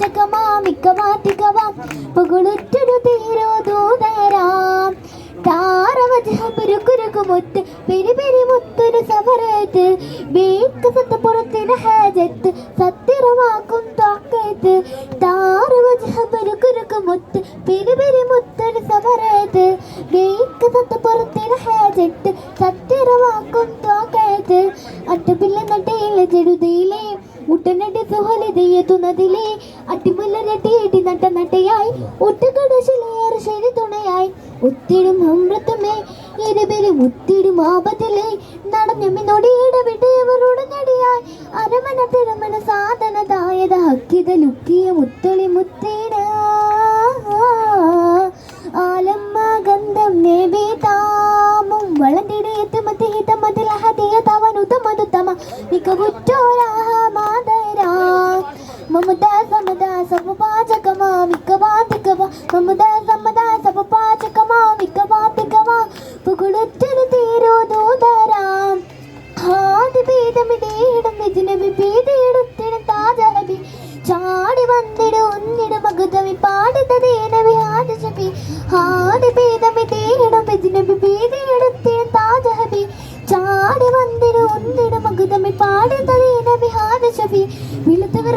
പാചകമാ മിക്കവാത്തികവാം പുകളുറ്റൊരു തീരോ ദൂതരാം. താരവജുരുക്കുരുക്കുമുത്ത് പെരി പെരി മുത്തൊരു സമരത്ത് ബേക്ക് സത്തപ്പുറത്തിന് ഹാജത്ത് സത്യറവാക്കും താക്കത്ത് താരവജുരുക്കുരുക്കുമുത്ത് പെരി പെരി മുത്തൊരു സമരത്ത് ബേക്ക് സത്തപ്പുറത്തിന് ഹാജത്ത് സത്യറവാക്കും താക്കത്ത് അട്ടപ്പിള്ള നട്ടയിലെ ചെടുതയിലെ മുട്ടനടി സുഹലിതയെത്തുന്നതിലെ അട്ടിമുല്ലരട്ടിയേട്ടി നട്ട നട്ടയായി. ഒറ്റക്കടശിലേറെ ശരി തുണയായി. ഒത്തിടും അമൃതമേ ഇരുപേരും ഒത്തിടും ആപത്തിലെ. നടഞ്ഞമ്മി നൊടിയിടവിട്ടവരുടെ നടിയായി. അരമന തിരമന സാധനതായത ഹക്കിത ലുക്കിയ മുത്തൊളി മുത്തേട. ആലമ്മ ഗന്ധം മാതരാ. മമതാ സമതാ സമുപാചകമാ മിക്കവാതികവ മമതാ സമതാ സമുപാചകമാ മിക്കവാതികവ പുകളുറ്റൊരു തീരോ ദൂതരാം. ആദ്യ ഭേദമിടേടും വിജിനബി ഭേദയെടുത്തിടും താജഹബി ചാടി വന്നിട് ഒന്നിട മകുതമി പാടുതേനവി ആദശബി ആദ്യ ഭേദമിടേടും വിജിനബി ഭേദയെടുത്തിടും താജഹബി ചാടി വന്നിട് ഒന്നിട മകുതമി പാടുതേനവി ആദശബി വിളുത്തവർ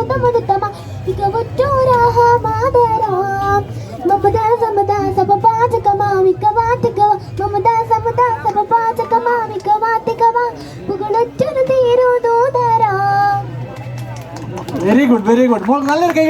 സപപാചകമാ മികവാതികവ പുകളൊറ്റൊരു തീരോ ദൂതരാം വെരി ഗുഡ് വെരി ഗുഡ് നല്ലൊരു കൈ